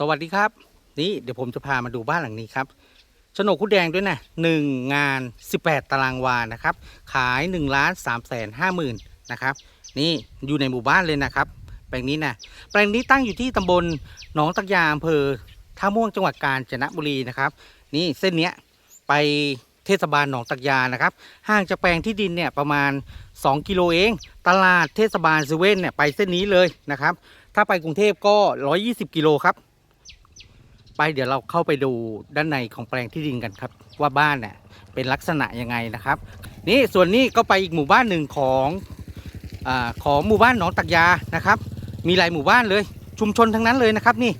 สวัสดีครับ นี่เดี๋ยวผมจะพามาดูบ้านหลังนี้ครับโฉนดคุดแดงด้วยนะหนึ่งงาน 18 ตารางวานะครับ ขาย1ล้าน3แสนห้าหมื่นนะครับ นี่อยู่ในหมู่บ้านเลยนะครับ แปลงนี้นะแปลงนี้ตั้งอยู่ที่ตำบลหนองตักยาอำเภอท่าม่วงจังหวัดกาญจนบุรีนะครับ นี่เส้นเนี้ยไปเทศบาลหนองตักยานะครับ ห่างจากแปลงที่ดินเนี่ยประมาณ 2 กิโลเอง ตลาดเทศบาลเซเว่นเนี่ยไปเส้นนี้เลยนะครับ ถ้าไปกรุงเทพก็ 120 กิโลครับ ไปเดี๋ยวเราเข้าไปดูด้านในของแปลงที่ดินกันครับ ว่าบ้านเนี่ยเป็นลักษณะยังไงนะครับ นี่ส่วนนี้ก็ไปอีกหมู่บ้านหนึ่งของอาของหมู่บ้านหนองตักยานะครับ มีหลายหมู่บ้านเลยชุมชนทั้งนั้นเลยนะครับ นี่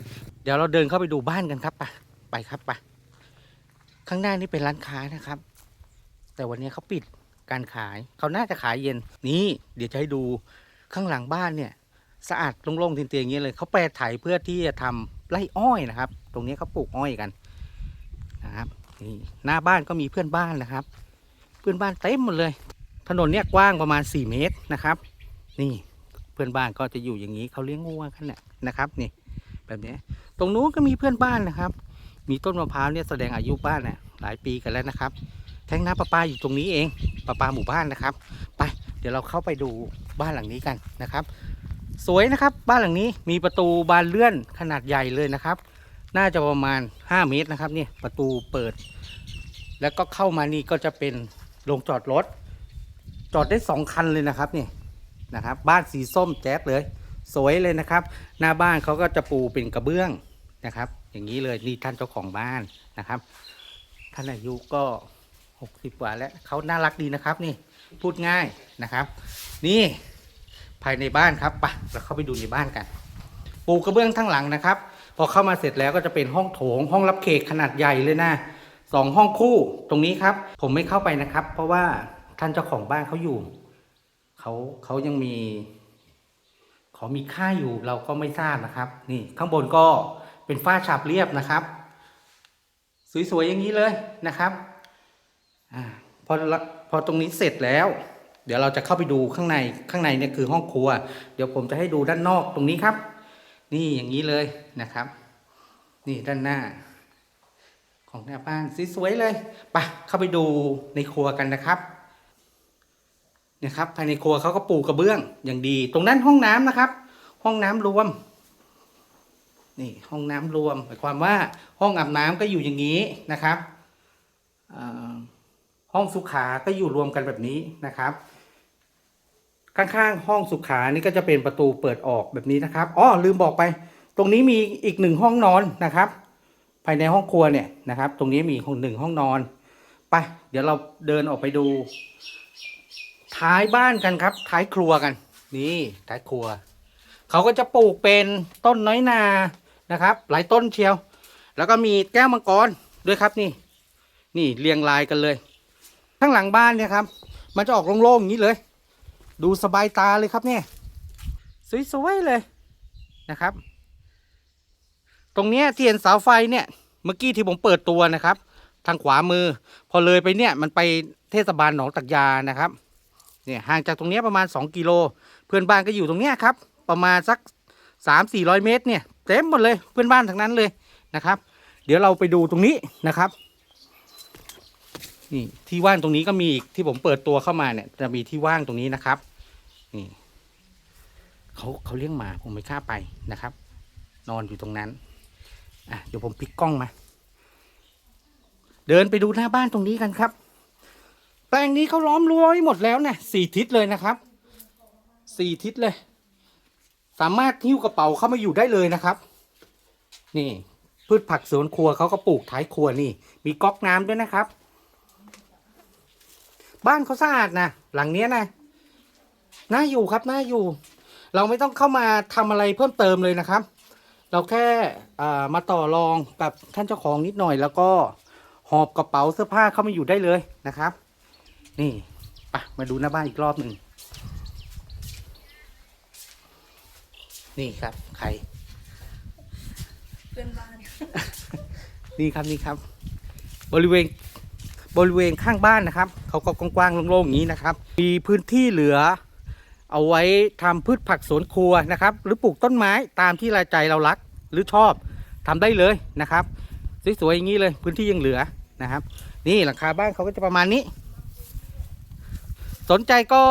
เดี๋ยวเราเดินเข้าไปดูบ้านกันครับไปไปครับไปข้างหน้านี่เป็นร้านค้านะครับ แต่วันนี้เขาปิดการขายเขาน่าจะขายเย็นนี่ เดี๋ยวจะให้ดูข้างหลังบ้านเนี่ย สะอาดโล่งๆเตียงๆอย่างนี้เลยเขาแปรไถเพื่อที่จะทำไร่อ้อยนะครับ ตรงนี้เขาปลูกอ้อยกันนะครับนี่หน้าบ้านก็มีเพื่อนบ้านนะครับ เพื่อนบ้านเต็มหมดเลย ถนนเนี่ยกว้างประมาณ 4 เมตรนะครับ นี่เพื่อนบ้านก็จะอยู่อย่างนี้เขาเลี้ยงงัวกันเนี่ยนะครับนี่แบบนี้ตรงนู้นก็มีเพื่อนบ้านนะครับ มีต้นมะพร้าวเนี่ยแสดงอายุบ้านน่ะหลายปีกันแล้วนะครับ แทงน้ำประปาอยู่ตรงนี้เองประปาหมู่บ้านนะครับ ไป เดี๋ยวเราเข้าไปดูบ้านหลังนี้กันนะครับ สวยนะครับ บ้านหลังนี้มีประตูบานเลื่อนขนาดใหญ่เลยนะครับ น่าจะประมาณ 5 เมตรนะครับนี่ประตูเปิด แล้วก็เข้ามานี่ก็จะเป็นโรงจอดรถ จอดได้สองคันเลยนะครับนี่นะครับ บ้านสีส้มแจ๊ดเลย สวยเลยนะครับ หน้าบ้านเขาก็จะปูเป็นกระเบื้องนะครับ อย่างนี้เลยนี่ท่านเจ้าของบ้านนะครับ ท่านอายุก็ 60กว่าแล้วเขาน่ารักดีนะครับนี่พูดง่ายนะครับ นี่ายในบ้านครับไปเราเข้าไปดูในบ้านกัน ปูกระเบื้องทั้งหลังนะครับ พอเข้ามาเสร็จแล้วก็จะเป็นห้องโถง ห้องรับเขกขนาดใหญ่เลยนะสองห้องคู่ตรงนี้ครับ ผมไม่เข้าไปนะครับ เพราะว่าท่านเจ้าของบ้านเขาอยู่เขาเขายังมีเขอมีค่าอยู่เราก็ไม่ทราบนะครับ นี่ข้างบนก็เป็นฝ้าฉาบเรียบนะครับ สวยๆอย่างนี้เลยนะครับอพอพอตรงนี้เสร็จแล้ว เดี๋ยวเราจะเข้าไปดูข้างในข้างในเนี่ยคือห้องครัว เดี๋ยวผมจะให้ดูด้านนอกตรงนี้ครับ นี่อย่างนี้เลยนะครับ นี่ด้านหน้า ของหน้าบ้านสวยๆเลยไปเข้าไปดูในครัวกันนะครับนี่ยครับภายในครัวเขาก็ปูกระเบื้องอย่างดี ตรงนั้นห้องน้ำนะครับ ห้องน้ำรวม นี่ห้องน้ำรวมหมายความว่าห้องอาบน้ำก็อยู่อย่างนี้นะครับห้องสุขาก็อยู่รวมกันแบบนี้นะครับ ข้างๆ ห้องสุขานี่ก็จะเป็นประตูเปิดออกแบบนี้นะครับอ๋อลืมบอกไป ตรงนี้มีอีกหนึ่งห้องนอนนะครับ ภายในห้องครัวเนี่ยนะครับ ตรงนี้มีห้องหนึ่งห้องนอน ไป เดี๋ยวเราเดินออกไปดู ท้ายบ้านกันครับ ท้ายครัวกัน นี่ท้ายครัว เขาก็จะปลูกเป็นต้นน้อยนานะครับ หลายต้นเชียว แล้วก็มีแก้วมังกรด้วยครับนี่ นี่เรียงรายกันเลย ข้างหลังบ้านเนี่ยครับ มันจะออกโล่งๆอย่างนี้เลย ดูสบายตาเลยครับเนี่ย สวยๆเลยนะครับ ตรงเนี้ยที่เห็นเสาไฟเนี่ย เมื่อกี้ที่ผมเปิดตัวนะครับ ทางขวามือ พอเลยไปเนี่ยมันไปเทศบาลหนองตักยานะครับ เนี่ยห่างจากตรงเนี้ยประมาณ 2 กิโล เพื่อนบ้านก็อยู่ตรงเนี้ยครับ ประมาณสัก 3 4 0 0 เมตรเนี่ยเต็มหมดเลยเพื่อนบ้านทั้งนั้นเลยนะครับ เดี๋ยวเราไปดูตรงนี้นะครับ นี่ที่ว่างตรงนี้ก็มีอีกที่ผมเปิดตัวเข้ามาเนี่ย จะมีที่ว่างตรงนี้นะครับ นี่เขาเขาเลี้ยงหมาผมไม่กล้าไปนะครับ นอนอยู่ตรงนั้นอะเดี๋ยวผมพลิกกล้องมา เดินไปดูหน้าบ้านตรงนี้กันครับ แปลงนี้เขาล้อมรั้วไว้หมดแล้วนะสี่ทิศเลยนะครับสี่ทิศเลย สามารถหิ้วกระเป๋าเข้ามาอยู่ได้เลยนะครับ นี่พืชผักสวนครัวเขาก็ปลูกท้ายครัวนี่ มีก๊อกน้ำด้วยนะครับ บ้านเขาสะอาดนะหลังเนี้ยนะน่าอยู่ครับน่าอยู่ เราไม่ต้องเข้ามาทำอะไรเพิ่มเติมเลยนะครับ เราแค่อ่ามาต่อรองกับท่านเจ้าของนิดหน่อย แล้วก็หอบกระเป๋าเสื้อผ้าเข้ามาอยู่ได้เลยนะครับ นี่ไปมาดูหน้าบ้านอีกรอบหนึ่งนี่ครับ ใครเพื่อนบ้านนี่ครับนี่ครับ บริเวณ บริเวณข้างบ้านนะครับ เขาก็กว้างๆโล่งๆอย่างนี้นะครับ มีพื้นที่เหลือ เอาไว้ทำพืชผักสวนครัวนะครับ หรือปลูกต้นไม้ตามที่รายใจเรารักหรือชอบทำได้เลยนะครับสวยๆอย่างนี้เลยพื้นที่ยังเหลือนะครับ นี่หลังคาบ้านเขาก็จะประมาณนี้ สนใจก็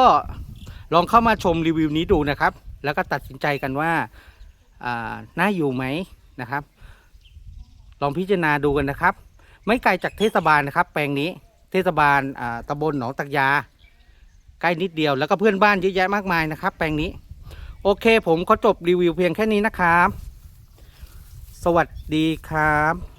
ลองเข้ามาชมรีวิวนี้ดูนะครับ แล้วก็ตัดสินใจกันว่าน่าอยู่ไหมนะครับ ลองพิจารณาดูกันนะครับ ไม่ไกลจากเทศบาลนะครับ แปลงนี้ เทศบาลอ่าตำบลหนองตักยา ใกล้นิดเดียวแล้วก็เพื่อนบ้านเยอะแยะมากมายนะครับ แปลงนี้ โอเค ผมขอจบรีวิวเพียงแค่นี้นะครับ สวัสดีครับ